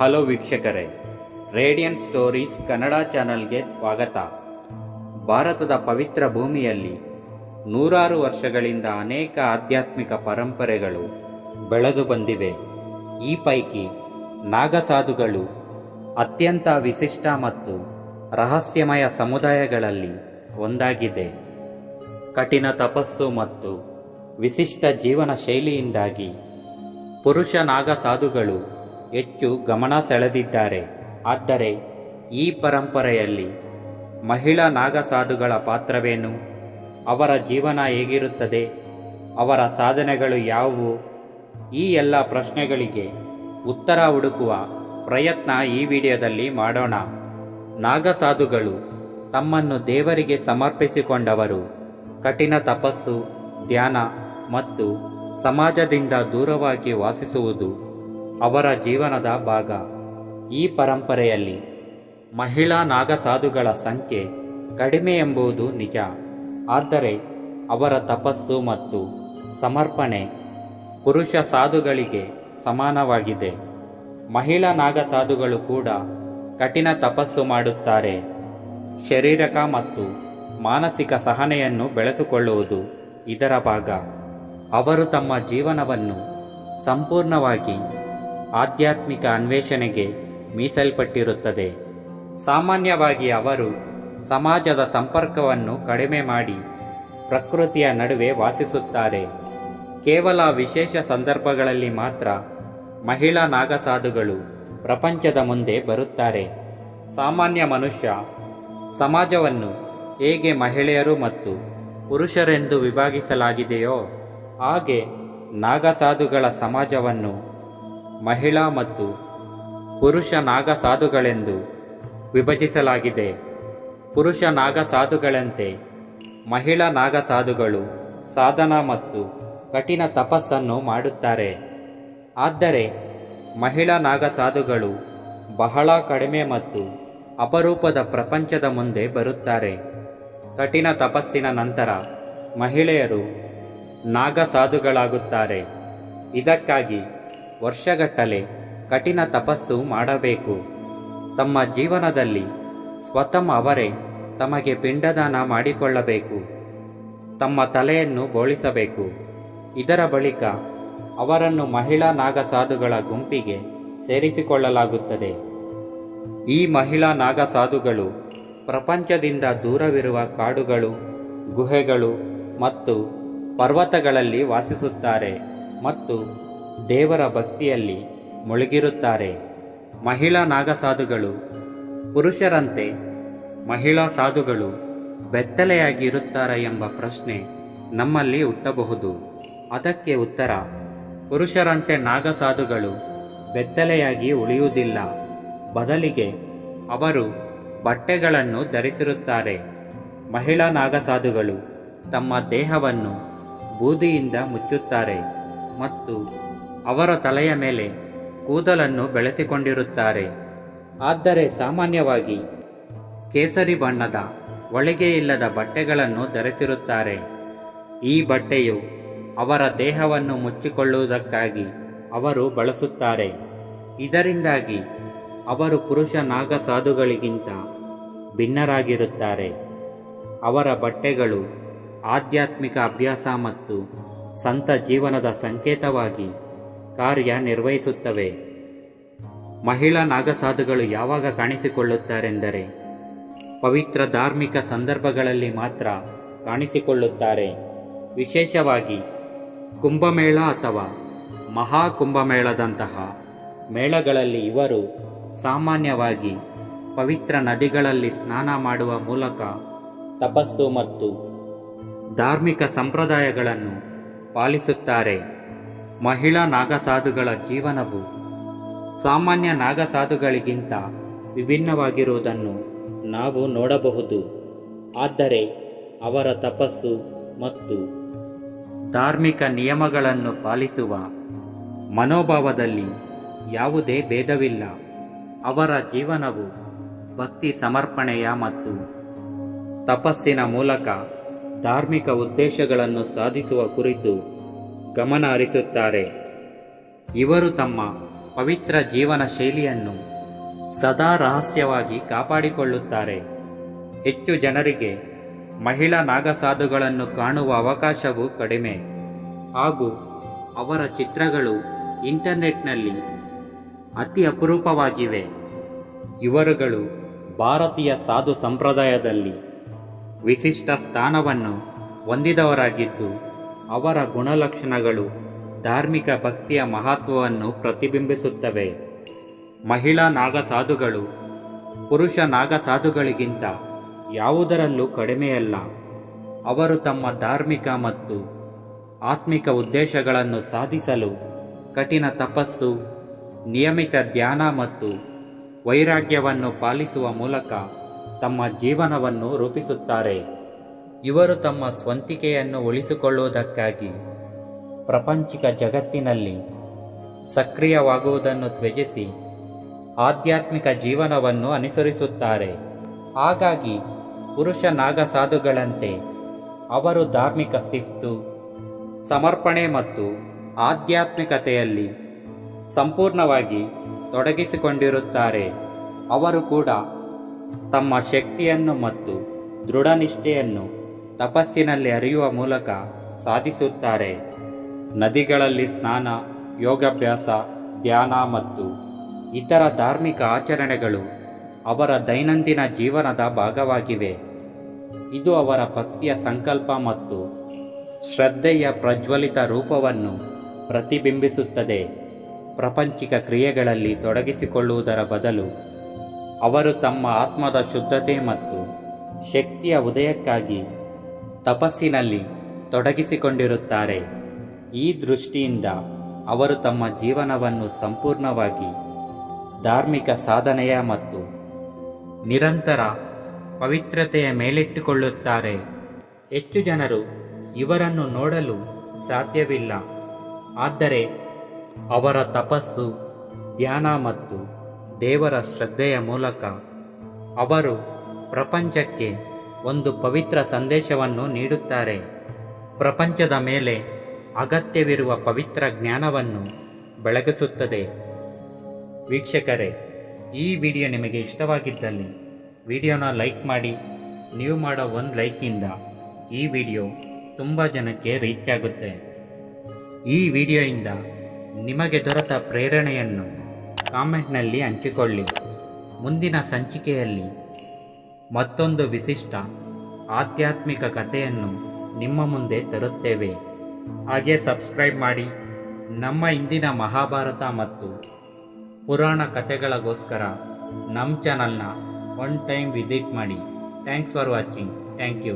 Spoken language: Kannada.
ಹಲೋ ವೀಕ್ಷಕರೇ, ರೇಡಿಯಂಟ್ ಸ್ಟೋರೀಸ್ ಕನ್ನಡ ಚಾನಲ್ಗೆ ಸ್ವಾಗತ. ಭಾರತದ ಪವಿತ್ರ ಭೂಮಿಯಲ್ಲಿ ನೂರಾರು ವರ್ಷಗಳಿಂದ ಅನೇಕ ಆಧ್ಯಾತ್ಮಿಕ ಪರಂಪರೆಗಳು ಬೆಳೆದು ಬಂದಿವೆ. ಈ ಪೈಕಿ ನಾಗಸಾಧುಗಳು ಅತ್ಯಂತ ವಿಶಿಷ್ಟ ಮತ್ತು ರಹಸ್ಯಮಯ ಸಮುದಾಯಗಳಲ್ಲಿ ಒಂದಾಗಿದೆ. ಕಠಿಣ ತಪಸ್ಸು ಮತ್ತು ವಿಶಿಷ್ಟ ಜೀವನ ಶೈಲಿಯಿಂದಾಗಿ ಪುರುಷ ನಾಗ ಸಾಧುಗಳು ಹೆಚ್ಚು ಗಮನ ಸೆಳೆದಿದ್ದಾರೆ. ಆದರೆ, ಈ ಪರಂಪರೆಯಲ್ಲಿ ಮಹಿಳಾ ನಾಗಸಾಧುಗಳ ಪಾತ್ರವೇನು? ಅವರ ಜೀವನ ಹೇಗಿರುತ್ತದೆ? ಅವರ ಸಾಧನೆಗಳು ಯಾವುವು? ಈ ಎಲ್ಲ ಪ್ರಶ್ನೆಗಳಿಗೆ ಉತ್ತರ ಹುಡುಕುವ ಪ್ರಯತ್ನ ಈ ವಿಡಿಯೋದಲ್ಲಿ ಮಾಡೋಣ. ನಾಗಸಾಧುಗಳು ತಮ್ಮನ್ನು ದೇವರಿಗೆ ಸಮರ್ಪಿಸಿಕೊಂಡವರು. ಕಠಿಣ ತಪಸ್ಸು, ಧ್ಯಾನ ಮತ್ತು ಸಮಾಜದಿಂದ ದೂರವಾಗಿ ವಾಸಿಸುವುದು ಅವರ ಜೀವನದ ಭಾಗ. ಈ ಪರಂಪರೆಯಲ್ಲಿ ಮಹಿಳಾ ನಾಗಸಾಧುಗಳ ಸಂಖ್ಯೆ ಕಡಿಮೆ ಎಂಬುದು ನಿಜ. ಆದರೆ ಅವರ ತಪಸ್ಸು ಮತ್ತು ಸಮರ್ಪಣೆ ಪುರುಷ ಸಾಧುಗಳಿಗೆ ಸಮಾನವಾಗಿದೆ. ಮಹಿಳಾ ನಾಗಸಾಧುಗಳು ಕೂಡ ಕಠಿಣ ತಪಸ್ಸು ಮಾಡುತ್ತಾರೆ. ಶರೀರಕ ಮತ್ತು ಮಾನಸಿಕ ಸಹನೆಯನ್ನು ಬೆಳೆಸಿಕೊಳ್ಳುವುದು ಇದರ ಭಾಗ. ಅವರು ತಮ್ಮ ಜೀವನವನ್ನು ಸಂಪೂರ್ಣವಾಗಿ ಆಧ್ಯಾತ್ಮಿಕ ಅನ್ವೇಷಣೆಗೆ ಮೀಸಲ್ಪಟ್ಟಿರುತ್ತದೆ. ಸಾಮಾನ್ಯವಾಗಿ ಅವರು ಸಮಾಜದ ಸಂಪರ್ಕವನ್ನು ಕಡಿಮೆ ಮಾಡಿ ಪ್ರಕೃತಿಯ ನಡುವೆ ವಾಸಿಸುತ್ತಾರೆ. ಕೇವಲ ವಿಶೇಷ ಸಂದರ್ಭಗಳಲ್ಲಿ ಮಾತ್ರ ಮಹಿಳಾ ನಾಗಸಾಧುಗಳು ಪ್ರಪಂಚದ ಮುಂದೆ ಬರುತ್ತಾರೆ. ಸಾಮಾನ್ಯ ಮನುಷ್ಯ ಸಮಾಜವನ್ನು ಹೇಗೆ ಮಹಿಳೆಯರು ಮತ್ತು ಪುರುಷರೆಂದು ವಿಭಾಗಿಸಲಾಗಿದೆಯೋ ಹಾಗೆ ನಾಗಸಾಧುಗಳ ಸಮಾಜವನ್ನು ಮಹಿಳಾ ಮತ್ತು ಪುರುಷ ನಾಗ ಸಾಧುಗಳೆಂದು ವಿಭಜಿಸಲಾಗಿದೆ. ಪುರುಷ ನಾಗಸಾಧುಗಳಂತೆ ಮಹಿಳಾ ನಾಗಸಾಧುಗಳು ಸಾಧನ ಮತ್ತು ಕಠಿಣ ತಪಸ್ಸನ್ನು ಮಾಡುತ್ತಾರೆ. ಆದರೆ ಮಹಿಳಾ ನಾಗಸಾಧುಗಳು ಬಹಳ ಕಡಿಮೆ ಮತ್ತು ಅಪರೂಪದ ಪ್ರಪಂಚದ ಮುಂದೆ ಬರುತ್ತಾರೆ. ಕಠಿಣ ತಪಸ್ಸಿನ ನಂತರ ಮಹಿಳೆಯರು ನಾಗಸಾಧುಗಳಾಗುತ್ತಾರೆ ಇದಕ್ಕಾಗಿ ವರ್ಷಗಟ್ಟಲೆ ಕಠಿಣ ತಪಸ್ಸು ಮಾಡಬೇಕು. ತಮ್ಮ ಜೀವನದಲ್ಲಿ ಸ್ವತಃ ಅವರೇ ತಮಗೆ ಪಿಂಡದಾನ ಮಾಡಿಕೊಳ್ಳಬೇಕು. ತಮ್ಮ ತಲೆಯನ್ನು ಬೋಳಿಸಬೇಕು. ಇದರ ಬಳಿಕ ಅವರನ್ನು ಮಹಿಳಾ ನಾಗಸಾಧುಗಳ ಗುಂಪಿಗೆ ಸೇರಿಸಿಕೊಳ್ಳಲಾಗುತ್ತದೆ. ಈ ಮಹಿಳಾ ನಾಗಸಾಧುಗಳು ಪ್ರಪಂಚದಿಂದ ದೂರವಿರುವ ಕಾಡುಗಳು, ಗುಹೆಗಳು ಮತ್ತು ಪರ್ವತಗಳಲ್ಲಿ ವಾಸಿಸುತ್ತಾರೆ ಮತ್ತು ದೇವರ ಭಕ್ತಿಯಲ್ಲಿ ಮುಳುಗಿರುತ್ತಾರೆ. ಮಹಿಳಾ ನಾಗಸಾಧುಗಳು ಪುರುಷರಂತೆ ಮಹಿಳಾ ಸಾಧುಗಳು ಬೆತ್ತಲೆಯಾಗಿ ಇರುತ್ತಾರೆ ಎಂಬ ಪ್ರಶ್ನೆ ನಮ್ಮಲ್ಲಿ ಹುಟ್ಟಬಹುದು. ಅದಕ್ಕೆ ಉತ್ತರ, ಪುರುಷರಂತೆ ನಾಗಸಾಧುಗಳು ಬೆತ್ತಲೆಯಾಗಿ ಉಳಿಯುವುದಿಲ್ಲ. ಬದಲಿಗೆ ಅವರು ಬಟ್ಟೆಗಳನ್ನು ಧರಿಸಿರುತ್ತಾರೆ. ಮಹಿಳಾ ನಾಗಸಾಧುಗಳು ತಮ್ಮ ದೇಹವನ್ನು ಬೂದಿಯಿಂದ ಮುಚ್ಚುತ್ತಾರೆ ಮತ್ತು ಅವರ ತಲೆಯ ಮೇಲೆ ಕೂದಲನ್ನು ಬೆಳೆಸಿಕೊಂಡಿರುತ್ತಾರೆ. ಆದರೆ ಸಾಮಾನ್ಯವಾಗಿ ಕೇಸರಿ ಬಣ್ಣದ ಒಳಗೆ ಇಲ್ಲದ ಬಟ್ಟೆಗಳನ್ನು ಧರಿಸಿರುತ್ತಾರೆ. ಈ ಬಟ್ಟೆಯು ಅವರ ದೇಹವನ್ನು ಮುಚ್ಚಿಕೊಳ್ಳುವುದಕ್ಕಾಗಿ ಅವರು ಬಳಸುತ್ತಾರೆ. ಇದರಿಂದಾಗಿ ಅವರು ಪುರುಷ ನಾಗಸಾಧುಗಳಿಗಿಂತ ಭಿನ್ನರಾಗಿರುತ್ತಾರೆ. ಅವರ ಬಟ್ಟೆಗಳು ಆಧ್ಯಾತ್ಮಿಕ ಅಭ್ಯಾಸ ಮತ್ತು ಸಂತ ಜೀವನದ ಸಂಕೇತವಾಗಿ ಕಾರ್ಯನಿರ್ವಹಿಸುತ್ತವೆ ಮಹಿಳಾ ನಾಗಸಾಧುಗಳು ಯಾವಾಗ ಕಾಣಿಸಿಕೊಳ್ಳುತ್ತಾರೆಂದರೆ, ಪವಿತ್ರ ಧಾರ್ಮಿಕ ಸಂದರ್ಭಗಳಲ್ಲಿ ಮಾತ್ರ ಕಾಣಿಸಿಕೊಳ್ಳುತ್ತಾರೆ. ವಿಶೇಷವಾಗಿ, ಕುಂಭಮೇಳ ಅಥವಾ ಮಹಾಕುಂಭಮೇಳದಂತಹ ಮೇಳಗಳಲ್ಲಿ ಇವರು ಸಾಮಾನ್ಯವಾಗಿ ಪವಿತ್ರ ನದಿಗಳಲ್ಲಿ ಸ್ನಾನ ಮಾಡುವ ಮೂಲಕ ತಪಸ್ಸು ಮತ್ತು ಧಾರ್ಮಿಕ ಸಂಪ್ರದಾಯಗಳನ್ನು ಪಾಲಿಸುತ್ತಾರೆ. ಮಹಿಳಾ ನಾಗಸಾಧುಗಳ ಜೀವನವು ಸಾಮಾನ್ಯ ನಾಗಸಾಧುಗಳಿಗಿಂತ ವಿಭಿನ್ನವಾಗಿರುವುದನ್ನು ನಾವು ನೋಡಬಹುದು. ಆದರೆ ಅವರ ತಪಸ್ಸು ಮತ್ತು ಧಾರ್ಮಿಕ ನಿಯಮಗಳನ್ನು ಪಾಲಿಸುವ ಮನೋಭಾವದಲ್ಲಿ ಯಾವುದೇ ಭೇದವಿಲ್ಲ. ಅವರ ಜೀವನವು ಭಕ್ತಿ ಸಮರ್ಪಣೆಯ ಮತ್ತು ತಪಸ್ಸಿನ ಮೂಲಕ ಧಾರ್ಮಿಕ ಉದ್ದೇಶಗಳನ್ನು ಸಾಧಿಸುವ ಕುರಿತು ಗಮನ ಹರಿಸುತ್ತಾರೆ ಇವರು ತಮ್ಮ ಪವಿತ್ರ ಜೀವನ ಶೈಲಿಯನ್ನು ಸದಾ ರಹಸ್ಯವಾಗಿ ಕಾಪಾಡಿಕೊಳ್ಳುತ್ತಾರೆ. ಹೆಚ್ಚು ಜನರಿಗೆ ಮಹಿಳಾ ನಾಗಸಾಧುಗಳನ್ನು ಕಾಣುವ ಅವಕಾಶವೂ ಕಡಿಮೆ. ಹಾಗೂ ಅವರ ಚಿತ್ರಗಳು ಇಂಟರ್ನೆಟ್ನಲ್ಲಿ ಅತಿ ಅಪರೂಪವಾಗಿವೆ. ಇವರುಗಳು ಭಾರತೀಯ ಸಾಧು ಸಂಪ್ರದಾಯದಲ್ಲಿ ವಿಶಿಷ್ಟ ಸ್ಥಾನವನ್ನು ಹೊಂದಿದವರಾಗಿದ್ದು ಅವರ ಗುಣಲಕ್ಷಣಗಳು ಧಾರ್ಮಿಕ ಭಕ್ತಿಯ ಮಹತ್ವವನ್ನು ಪ್ರತಿಬಿಂಬಿಸುತ್ತವೆ. ಮಹಿಳಾ ನಾಗಸಾಧುಗಳು ಪುರುಷ ನಾಗಸಾಧುಗಳಿಗಿಂತ ಯಾವುದರಲ್ಲೂ ಕಡಿಮೆಯಲ್ಲ. ಅವರು ತಮ್ಮ ಧಾರ್ಮಿಕ ಮತ್ತು ಆತ್ಮಿಕ ಉದ್ದೇಶಗಳನ್ನು ಸಾಧಿಸಲು ಕಠಿಣ ತಪಸ್ಸು, ನಿಯಮಿತ ಧ್ಯಾನ ಮತ್ತು ವೈರಾಗ್ಯವನ್ನು ಪಾಲಿಸುವ ಮೂಲಕ ತಮ್ಮ ಜೀವನವನ್ನು ರೂಪಿಸುತ್ತಾರೆ. ಇವರು ತಮ್ಮ ಸ್ವಂತಿಕೆಯನ್ನು ಉಳಿಸಿಕೊಳ್ಳುವುದಕ್ಕಾಗಿ ಪ್ರಪಂಚಿಕ ಜಗತ್ತಿನಲ್ಲಿ ಸಕ್ರಿಯವಾಗುವುದನ್ನು ತ್ಯಜಿಸಿ ಆಧ್ಯಾತ್ಮಿಕ ಜೀವನವನ್ನು ಅನುಸರಿಸುತ್ತಾರೆ. ಹಾಗಾಗಿ ಪುರುಷ ನಾಗಸಾಧುಗಳಂತೆ ಅವರು ಧಾರ್ಮಿಕ ಶಿಸ್ತು, ಸಮರ್ಪಣೆ ಮತ್ತು ಆಧ್ಯಾತ್ಮಿಕತೆಯಲ್ಲಿ ಸಂಪೂರ್ಣವಾಗಿ ತೊಡಗಿಸಿಕೊಂಡಿರುತ್ತಾರೆ. ಅವರು ಕೂಡ ತಮ್ಮ ಶಕ್ತಿಯನ್ನು ಮತ್ತು ದೃಢನಿಷ್ಠೆಯನ್ನು ತಪಸ್ಸಿನಲ್ಲಿ ಅರಿಯುವ ಮೂಲಕ ಸಾಧಿಸುತ್ತಾರೆ. ನದಿಗಳಲ್ಲಿ ಸ್ನಾನ, ಯೋಗಾಭ್ಯಾಸ, ಧ್ಯಾನ ಮತ್ತು ಇತರ ಧಾರ್ಮಿಕ ಆಚರಣೆಗಳು ಅವರ ದೈನಂದಿನ ಜೀವನದ ಭಾಗವಾಗಿವೆ. ಇದು ಅವರ ಭಕ್ತಿಯ ಸಂಕಲ್ಪ ಮತ್ತು ಶ್ರದ್ಧೆಯ ಪ್ರಜ್ವಲಿತ ರೂಪವನ್ನು ಪ್ರತಿಬಿಂಬಿಸುತ್ತದೆ. ಪ್ರಪಂಚಿಕ ಕ್ರಿಯೆಗಳಲ್ಲಿ ತೊಡಗಿಸಿಕೊಳ್ಳುವುದರ ಬದಲು ಅವರು ತಮ್ಮ ಆತ್ಮದ ಶುದ್ಧತೆ ಮತ್ತು ಶಕ್ತಿಯ ಉದಯಕ್ಕಾಗಿ ತಪಸ್ಸಿನಲ್ಲಿ ತೊಡಗಿಸಿಕೊಂಡಿರುತ್ತಾರೆ. ಈ ದೃಷ್ಟಿಯಿಂದ ಅವರು ತಮ್ಮ ಜೀವನವನ್ನು ಸಂಪೂರ್ಣವಾಗಿ ಧಾರ್ಮಿಕ ಸಾಧನೆಯ ಮತ್ತು ನಿರಂತರ ಪವಿತ್ರತೆಯ ಮೇಲಿಟ್ಟುಕೊಳ್ಳುತ್ತಾರೆ. ಹೆಚ್ಚು ಜನರು ಇವರನ್ನು ನೋಡಲು ಸಾಧ್ಯವಿಲ್ಲ. ಆದರೆ ಅವರ ತಪಸ್ಸು, ಧ್ಯಾನ ಮತ್ತು ದೇವರ ಶ್ರದ್ಧೆಯ ಮೂಲಕ ಅವರು ಪ್ರಪಂಚಕ್ಕೆ ಒಂದು ಪವಿತ್ರ ಸಂದೇಶವನ್ನು ನೀಡುತ್ತಾರೆ. ಪ್ರಪಂಚದ ಮೇಲೆ ಅಗತ್ಯವಿರುವ ಪವಿತ್ರ ಜ್ಞಾನವನ್ನು ಬೆಳಗಿಸುತ್ತದೆ. ವೀಕ್ಷಕರೇ, ಈ ವಿಡಿಯೋ ನಿಮಗೆ ಇಷ್ಟವಾಗಿದ್ದಲ್ಲಿ ವಿಡಿಯೋನ ಲೈಕ್ ಮಾಡಿ, ನೀವು ಮಾಡೋ ಒಂದು ಲೈಕಿಂದ ಈ ವಿಡಿಯೋ ತುಂಬ ಜನಕ್ಕೆ ರೀಚ್ ಆಗುತ್ತೆ. ಈ ವಿಡಿಯೋಯಿಂದ ನಿಮಗೆ ದೊರೆತ ಪ್ರೇರಣೆಯನ್ನು ಕಾಮೆಂಟ್ನಲ್ಲಿ ಹಂಚಿಕೊಳ್ಳಿ. ಮುಂದಿನ ಸಂಚಿಕೆಯಲ್ಲಿ ಮತ್ತೊಂದು ವಿಶಿಷ್ಟ ಆಧ್ಯಾತ್ಮಿಕ ಕಥೆಯನ್ನು ನಿಮ್ಮ ಮುಂದೆ ತರುತ್ತೇವೆ. ಹಾಗೆ ಸಬ್ಸ್ಕ್ರೈಬ್ ಮಾಡಿ. ನಮ್ಮ ಇಂದಿನ ಮಹಾಭಾರತ ಮತ್ತು ಪುರಾಣ ಕಥೆಗಳಿಗೋಸ್ಕರ ನಮ್ಮ ಚಾನಲ್ನ ಒನ್ ಟೈಮ್ ವಿಸಿಟ್ ಮಾಡಿ. Thanks for watching thank you